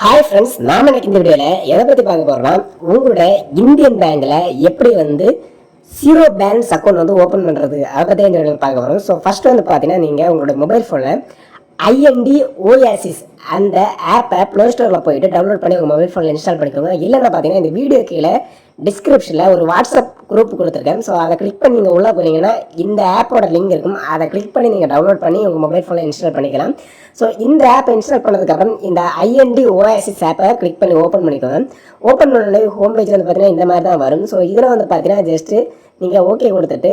Hi friends நாம இன்னைக்கு இந்த வீடியோவில் எதை பற்றி பார்க்க போகிறோம்னா உங்களோட இந்தியன் பேங்கில் எப்படி வந்து ஜீரோ பேலன்ஸ் அக்கௌண்ட் வந்து ஓப்பன் பண்ணுறது அதை பற்றி இந்த வீடியோவில் பார்க்க போகிறோம் ஸோ ஃபர்ஸ்ட் வந்து பார்த்தீங்கன்னா நீங்கள் உங்களோட மொபைல் ஃபோனில் ஐஎம்டி ஓஆர்சிஸ் அந்த ஆப்பை ப்ளே ஸ்டோரில் போயிட்டு டவுன்லோட் பண்ணி உங்கள் மொபைல் ஃபோனில் இன்ஸ்டால் பண்ணிக்கோங்க. இல்லைன்னா பார்த்தீங்கன்னா இந்த வீடியோ கீழே டிஸ்கிரிப்ஷனில் ஒரு வாட்ஸ்அப் குரூப் கொடுத்துருக்கேன். ஸோ அதை கிளிக் பண்ணி நீங்கள் உள்ளே போனீங்கன்னா இந்த ஆப்போட லிங்க் இருக்கும். அதை கிளிக் பண்ணி நீங்கள் டவுன்லோட் பண்ணி உங்கள் மொபைல் ஃபோனில் இன்ஸ்டால் பண்ணிக்கலாம். ஸோ இந்த ஆப்பை இன்ஸ்டால் பண்ணதுக்கப்புறம் இந்த ஐஎன்டி ஓஎஸ்எஸ் ஆப்பை கிளிக் பண்ணி ஓப்பன் பண்ணிக்கோங்க. ஓப்பன் பண்ணி ஹோம் பேஜ் வந்து பார்த்தீங்கன்னா இந்த மாதிரி தான் வரும். ஸோ இதில் வந்து பார்த்தீங்கன்னா ஜஸ்ட்டு நீங்கள் ஓகே கொடுத்துட்டு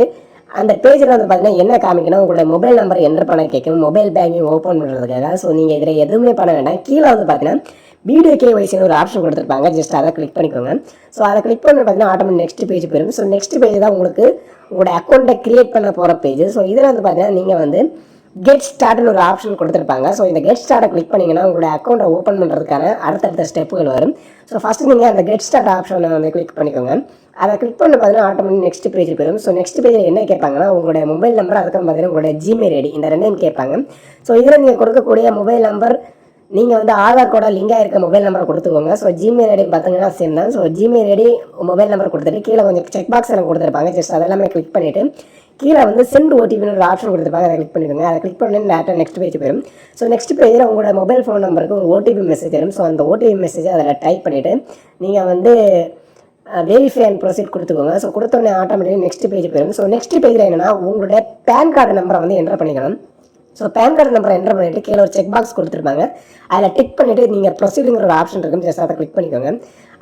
அந்த பேஜில் வந்து பார்த்தீங்கன்னா என்ன காமிக்கணும்? உங்களோட மொபைல் நம்பர் என்டர் பண்ண கேட்கும் மொபைல் பேங்கிங் ஓப்பன் பண்ணுறதுக்காக ஸோ நீங்கள் இதில் எதுவுமே பண்ண வேண்டாம். கீழே வந்து பார்த்தீங்கன்னா வீடியோ கேஒய்சின்னு ஒரு ஆப்ஷன் கொடுத்துருப்பாங்க. ஜஸ்ட் அதை கிளிக் பண்ணிக்கோங்க. ஸோ அதை கிளிக் பண்ணி பார்த்தீங்கன்னா ஆட்டோமேட்டிக் நெக்ஸ்ட் பேஜ் போயிடும். ஸோ நெக்ஸ்ட் பேஜ் தான் உங்களுக்கு உங்களோட அக்கௌண்ட்டை கிரியேட் பண்ண போகிற பேஜ் ஸோ இதில் வந்து பார்த்தீங்கன்னா நீங்கள் வந்து கெட் ஸ்டார்ட்னு ஒரு ஆப்ஷன் கொடுத்துருப்பாங்க. ஸோ இந்த கெட் ஸ்டார்ட்டை கிளிக் பண்ணிங்கன்னா உங்களோட அக்கௌண்ட்டை ஓப்பன் பண்ணுறதுக்கான அடுத்தடுத்த ஸ்டெப்புகள் வரும். ஸோ ஃபஸ்ட்டு நீங்கள் அந்த கெட் ஸ்டார்ட் ஆப்ஷனை வந்து கிளிக் பண்ணிக்கோங்க. அதை கிளிக் பண்ண பார்த்தீங்கன்னா ஆட்டோமேட்டிக் நெக்ஸ்ட் பேஜ் போயிடும் ஸோ நெக்ஸ்ட் பேஜில் என்ன கேட்பாங்கன்னா உங்களோட மொபைல் நம்பர் அதுக்கப்புறம் பார்த்தீங்கன்னா உங்களோட ஜிமெயில் ஐடி இந்த ரெண்டையும் கேட்பாங்க. ஸோ இதில் நீங்கள் கொடுக்கக்கூடிய மொபைல் நம்பர் நீங்கள் வந்து ஆதார் கோட லிங்க் ஆகிருக்க மொபைல் நம்பர் கொடுத்துக்கோங்க. ஸோ ஜிமெயில் ஐடி பார்த்தீங்கன்னா சேம் தான். So Gmail ID mobile number கொடுத்துட்டு கீழே கொஞ்சம் செக் பாக்ஸ் எல்லாம் கொடுத்துருப்பாங்க. ஜஸ்ட் அதெல்லாமே கிளிக் பண்ணிவிட்டு கீழே வந்து சென்ட் ஓடிபின்னு ஒரு ஆப்ஷன் கொடுத்துருப்பாங்க அதை கிளிக் பண்ணிடுங்க. அதை கிளிக் பண்ணி டேட்டா நெக்ஸ்ட் பேஜ் போயிடும் ஸோ நெக்ஸ்ட் பேஜில் உங்களோட மொபைல் ஃபோன் நம்பருக்கு ஒரு ஓடிபி மெசேஜ் வரும். ஸோ அந்த ஓடிபி மெசேஜை அதில் டைப் பண்ணிவிட்டு நீங்கள் வந்து வெரிஃபை அண்ட் ப்ரொசீட் கொடுத்துக்கோங்க. ஸோ கொடுத்தோடனே ஆட்டோமேட்டிக்காக நெக்ஸ்ட் பேஜ் போயிடும் ஸோ நெக்ஸ்ட் பேஜில் என்னென்னா உங்களுடைய பேன் கார்டு நம்பரை வந்து என்டர் பண்ணிக்கணும். ஸோ பேன் கார்டு நம்பரை என்டர் பண்ணிட்டு கீழே ஒரு செக் பாக்ஸ் கொடுத்துருப்பாங்க. அதில் டிக் பண்ணிவிட்டு நீங்கள் ப்ரொசீடிங்கிற ஒரு ஆப்ஷன் இருக்கும் ஜஸ்ட் அதை கிளிக் பண்ணிக்கோங்க.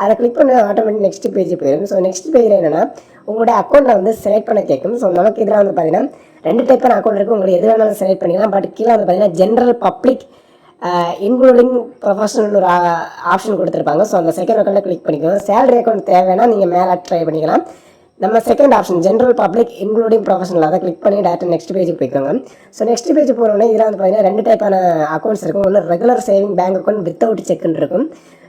அதை கிளிக் பண்ண ஆட்டோமேட்டிக் நெக்ஸ்ட் பேஜ் போயிடும். ஸோ நெக்ஸ்ட் பேஜில் என்னென்னா உங்களோட அக்கௌண்ட்டை வந்து செலக்ட் பண்ண கேட்கும். ஸோ நமக்கு இதில் வந்து பார்த்தீங்கன்னா ரெண்டு டைப்பான அக்கௌண்ட் இருக்குது உங்களுக்கு எது வேணாலும் செலக்ட் பண்ணிக்கலாம். பட் கீழே வந்து பார்த்தீங்கன்னா ஜென்ரல் பப்ளிக் இன்க்ளூடிங் ப்ரொஃபஷனல் ஒரு ஆப்ஷன் கொடுத்துருப்பாங்க. ஸோ அந்த செகண்ட் அக்கௌண்ட்டில் கிளிக் பண்ணிக்கோங்க. சேலரி அக்கௌண்ட் தேவைன்னா நீங்கள் மேலே ட்ரை பண்ணிக்கலாம். நம்ம second option general public including professional அதை கிளிக் பண்ணி டேரக்ட் நெக்ஸ்ட் பேஜுக்கு போய்க்கோங்க. ஸோ நெக்ஸ்ட் பேஜ் போனோடனே இதில் வந்து பார்த்தீங்கன்னா ரெண்டு டைப்பான அக்கௌண்ட்ஸ் இருக்கும். ஒன்று regular saving bank account without செக்னு இருக்கும்.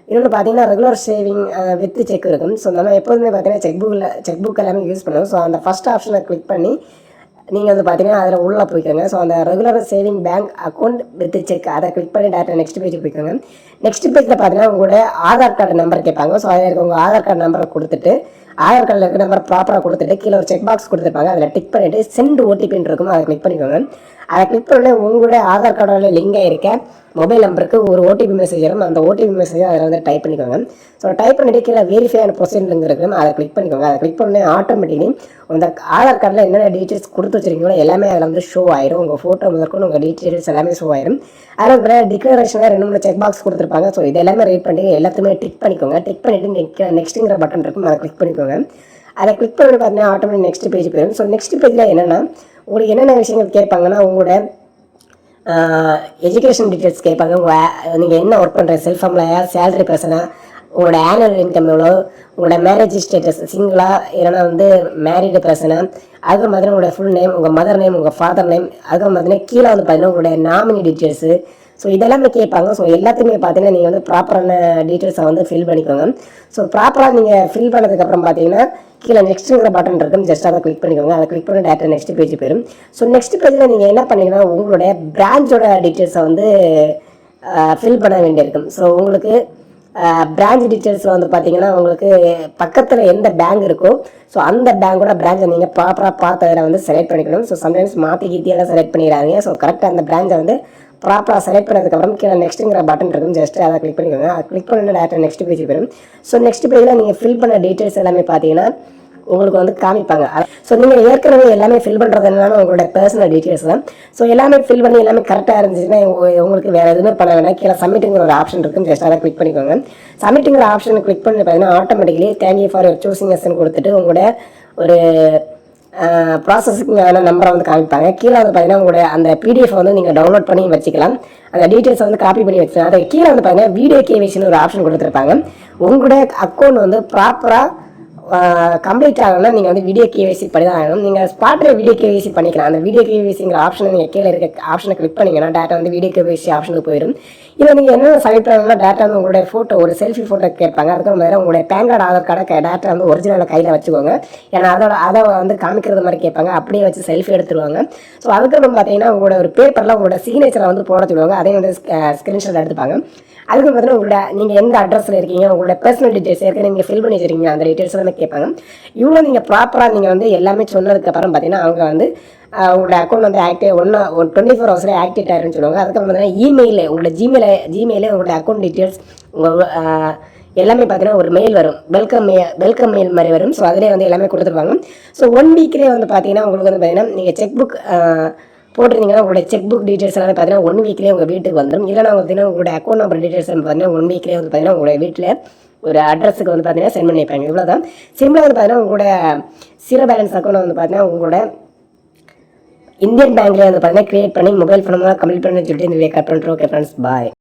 இன்னொன்று பார்த்தீங்கன்னா ரெகுலர் சேவிங் வித் செக் இருக்கும். ஸோ நம்ம எப்போதுமே பார்த்தீங்கன்னா செக் புக்கில் செக் புக் எல்லாமே யூஸ் பண்ணுவோம். ஸோ அந்த ஃபஸ்ட் ஆப்ஷனை கிளிக் பண்ணி நீங்கள் வந்து பார்த்தீங்கன்னா அதில் உள்ளே போய்க்கோங்க. ஸோ அந்த regular saving bank account with cheque அதை கிளிக் பண்ணி டேரக்டாக நெக்ஸ்ட் பேஜ் போய்க்கோங்க. நெக்ஸ்ட் பேஜில் பார்த்தீங்கன்னா உங்களோட ஆதார் கார்டு நம்பர் கேட்பாங்க. ஸோ அதில் இருக்க உங்கள் ஆதார் கார்டு நம்பரை கொடுத்துட்டு ஆதார் கார்டில் இருக்க நம்பர் ப்ராப்பராக கொடுத்துட்டு கீழே ஒரு செக் பாக்ஸ் கொடுத்துருப்பாங்க. அதில் டிக் பண்ணிவிட்டு சென்ட் ஓடிபின்னு இருக்கும். அதை கிளிக் பண்ணிக்கோங்க அதை கிளிக் பண்ண உங்களுடைய ஆதார் கார்டோட லிங்க் ஆயிருக்க மொபைல் நம்பருக்கு ஒரு ஓடிபி மெசேஜ் வரும். அந்த ஓடிபி மெசேஜ் அதில் வந்து டைப் பண்ணிக்கோங்க ஸோ டைப் பண்ணிட்டு கீழே வெரிஃபை அண்ட் ப்ரொசீஜர் இருக்கும் அதை கிளிக் பண்ணிக்கோங்க. அதை கிளிக் பண்ணி ஆட்டோமேட்டிக்லி அந்த ஆதார் கார்டில் என்னென்ன டீட்டெயில்ஸ் கொடுத்து வச்சிருக்கீங்களோ எல்லாமே அதில் வந்து ஷோ ஆயிரும். உங்கள் ஃபோட்டோ முதற்கொண்டு உங்கள் டீட்டெயில்ஸ் எல்லாமே ஷோ ஆயிரும். அதில் வந்து டிக்ளரேஷனில் ரெண்டு மூணு செக் பாக்ஸ் கொடுத்துருப்பாங்க. ஸோ இது எல்லாமே ரீட் பண்ணி எல்லாத்தையுமே டிக் பண்ணிக்கோங்க. டிக் பண்ணிட்டு நெக்ஸ்ட்டுங்கிற பட்டன் இருக்கும். அதை கிளிக் பண்ணிக்கோங்க. அதை கிளிக் பண்ணி பார்த்தீங்கன்னா ஆட்டோமேட்டிக் நெக்ஸ்ட் பேஜ் போயிடும். ஸோ நெக்ஸ்ட் பேஜில் என்னென்னா உங்களுக்கு என்னென்ன விஷயங்கள் கேட்பாங்கன்னா உங்களோட எஜுகேஷன் டீட்டெயில்ஸ் கேட்பாங்க. உங்கள் நீங்கள் என்ன ஒர்க் பண்ணுற செல்ஃப் எம்ப்ளாயா சேலரி பர்சனா உங்களோட ஆனுவல் இன்கம் எவ்வளோ உங்களோட மேரேஜ் ஸ்டேட்டஸ் சிங்கிளா இல்லைன்னா வந்து மேரிடு பர்சனா அதுக்கு மாதிரி உங்களோட ஃபுல் நேம் உங்கள் மதர் நேம் உங்கள் ஃபாதர் நேம் அதுக்கு பார்த்தீங்கன்னா கீழே வந்து பார்த்தீங்கன்னா உங்களுடைய நாமினி டீட்டெயில்ஸு ஸோ இதெல்லாமே கேட்பாங்க. ஸோ எல்லாத்தையுமே பார்த்தீங்கன்னா நீங்கள் வந்து ப்ராப்பரான டீட்டெயில்ஸை வந்து ஃபில் பண்ணிக்கோங்க. ஸோ ப்ராப்பராக நீங்கள் ஃபில் பண்ணதுக்கப்புறம் பார்த்தீங்கன்னா கீழே நெக்ஸ்ட்டுங்கிற பட்டன் இருக்கும். ஜஸ்ட் அதை கிளிக் பண்ணிக்கோங்க. அதை கிளிக் பண்ணி டேரக்டாக நெக்ஸ்ட் பேஜ் போயிடும். ஸோ நெக்ஸ்ட் பேஜில் நீங்கள் என்ன பண்ணீங்கன்னா உங்களுடைய பிரான்ச்சோட டீட்டெயில்ஸை வந்து ஃபில் பண்ண வேண்டியிருக்கும். ஸோ உங்களுக்கு பிரான்ச் டீட்டெயில்ஸில் வந்து பார்த்தீங்கன்னா உங்களுக்கு பக்கத்தில் எந்த பேங்க் இருக்கோ ஸோ அந்த பேங்கோட பிரான்ச்சை நீங்கள் ப்ராப்பராக பார்த்து அதில் வந்து செலக்ட் பண்ணிக்கணும். ஸோ சம்டைம்ஸ் மாற்றி கீத்தியெல்லாம் செலக்ட் பண்ணிடுறாங்க ஸோ கரெக்டாக அந்த பிரான்ச்சை வந்து ப்ராப்பராக செலக்ட் பண்ணதுக்கப்புறம் கீழே நெக்ஸ்ட்டுங்கிற பட்டன் இருக்கும். ஜஸ்ட் அதை கிளிக் பண்ணிக்கோங்க. அதை கிளிக் பண்ணி டேரக்டாக நெக்ஸ்ட் பேஜ் போயிடும் ஸோ நெக்ஸ்ட் பேஜில் நீங்கள் ஃபில் பண்ண டீட்டெயில்ஸ் எல்லாமே பார்த்தீங்கன்னா உங்களுக்கு வந்து காமிப்பாங்க. ஸோ நீங்கள் ஏற்கனவே எல்லாமே ஃபில் பண்ணுறது என்னன்னா உங்களோட பர்சனல் டீட்டெயில்ஸ் தான். ஸோ எல்லாமே ஃபில் பண்ணி எல்லாமே கரெக்டாக இருந்துச்சுன்னா உங்களுக்கு வேறு எதுவுமே பண்ண வேணாம் கீழே சப்மிட்டுங்கிற ஒரு ஆப்ஷன் இருக்கும். ஜஸ்ட் அதை கிளிக் பண்ணிக்கோங்க. சப்மிட்டுங்கிற ஆப்ஷனை கிளிக் பண்ணி பார்த்தீங்கன்னா ஆட்டோமேட்டிக்கலி தேங்க்யூ ஃபார் சூசிங் எஸ்ன்னு கொடுத்துட்டு உங்களோட ஒரு ப்ராசஸிங்கான நம்பரை வந்து காமிப்பாங்க. கீழே வந்து பார்த்தீங்கன்னா உங்களோட அந்த பிடிஎஃப் வந்து நீங்கள் டவுன்லோட் பண்ணி வச்சுக்கலாம். அந்த டீட்டெயில்ஸ் வந்து காப்பி பண்ணி வச்சுக்கலாம். அதை கீழே வந்து பார்த்தீங்கன்னா வீடியோ கேவிசின்னு ஒரு ஆப்ஷன் கொடுத்துருப்பாங்க. உங்களுடைய அக்கௌண்ட் வந்து ப்ராப்பராக கம்ப்ளீட் ஆகணும்னா நீங்கள் வந்து வீடியோ கேவிசி பண்ணி தான் ஆகணும். நீங்கள் ஸ்பாட்டில் வீடியோ கேவிசி பண்ணிக்கலாம். அந்த வீடியோ கேவிசிங்கிற ஆப்ஷனை நீங்கள் கீழே இருக்க ஆப்ஷனை கிளிக் பண்ணிங்கன்னா டேட்டா வந்து வீடியோ கேவிசி ஆப்ஷனுக்கு போயிடும். இதில் நீங்கள் என்னென்ன செலக்ட் டேட்டா வந்து உங்களுடைய ஃபோட்டோ ஒரு செல்ஃபி ஃபோட்டோ கேட்பாங்க. அதுக்கு மாதிரி உங்களுடைய பேன் கார்டு ஆதார் கார்டை டேட்டா வந்து ஒரிஜினலாக கையில் வச்சுக்கோங்க. ஏன்னா அதோட அதை வந்து காமிக்கிறது மாதிரி கேட்பாங்க. அப்படியே வச்சு செல்ஃபி எடுத்துருவாங்க. ஸோ அதுக்கப்புறம் பார்த்தீங்கன்னா உங்களோட ஒரு பேப்பரில் உங்களோட சிக்னேச்சரை வந்து போட சொல்லுவாங்க. அதையும் வந்து ஸ்க்ரீன்ஷாட் எடுத்துப்பாங்க. அதுக்கு பார்த்தீங்கன்னா உங்களோட நீங்கள் எந்த அட்ரஸில் இருக்கீங்க உங்களோட பர்சனல் டீட்டெயில்ஸ் ஏற்கனவே நீங்கள் ஃபில் பண்ணி வச்சிருக்கீங்க. அந்த டீட்டெயில்ஸ் வந்து கேட்பாங்க. இவ்வளோ நீங்கள் ப்ராப்பராக நீங்கள் வந்து எல்லாமே சொன்னதுக்கப்புறம் பார்த்தீங்கன்னா அவங்க வந்து ஆஹ், உங்களோட அக்கௌண்ட் வந்து ஆக்டிவ் ஒன்று ஒன் டுவெண்ட்டி ஃபோர் ஹவர்ஸில் ஆக்டிவேட் ஆயிருன்னு சொல்லுவாங்க. அதுக்கப்புறம் பார்த்தீங்கன்னா இமெயில் உங்களோட ஜிமெயில் ஜிமெயிலே உங்களோட அக்கௌண்ட் டீட்டெயில்ஸ் உங்கள் எல்லாமே பார்த்தீங்கன்னா ஒரு மெயில் வரும். வெல்கம் மெயில் வெல்கம் மெயில் மாதிரி வரும். ஸோ அதிலே வந்து எல்லாமே கொடுத்துருவாங்க ஸோ ஒன் வீக்லேயே வந்து பார்த்தீங்கன்னா உங்களுக்கு வந்து பார்த்தீங்கன்னா நீங்கள் செக் புக் போட்டிருந்தீங்கன்னா உங்களோட செக் புக் டீட்டெயில்ஸ் எல்லாமே பார்த்தீங்கன்னா ஒன் வீக்லேயே உங்கள் வீட்டுக்கு வந்துடும் இல்லைனா பார்த்தீங்கன்னா உங்களோட அக்கௌண்ட் நம்பர் டீட்டெயில்ஸ் பார்த்தீங்கன்னா ஒன் வீக்லேயே வந்து பார்த்தீங்கன்னா உங்களுடைய வீட்டில் ஒரு அட்ரஸுக்கு வந்து பார்த்தீங்கன்னா சென்ட் பண்ணி வைப்பாங்க இவ்வளோ தான் சிம்பிளாக வந்து பார்த்தீங்கன்னா உங்களோட ஜீரோ பேலன்ஸ் அக்கௌண்ட் வந்து பார்த்தீங்கன்னா உங்களோட இந்தியன் பேங்க்லேயே வந்து பார்த்தீங்கன்னா கிரியேட் பண்ணி மொபைல் ஃபோன் கம்ப்ளீட் பண்ணி சொல்லிட்டு இந்த வீடியோ கட் பண்ணுறோம் ஓகே ஃப்ரெண்ட்ஸ் பாய்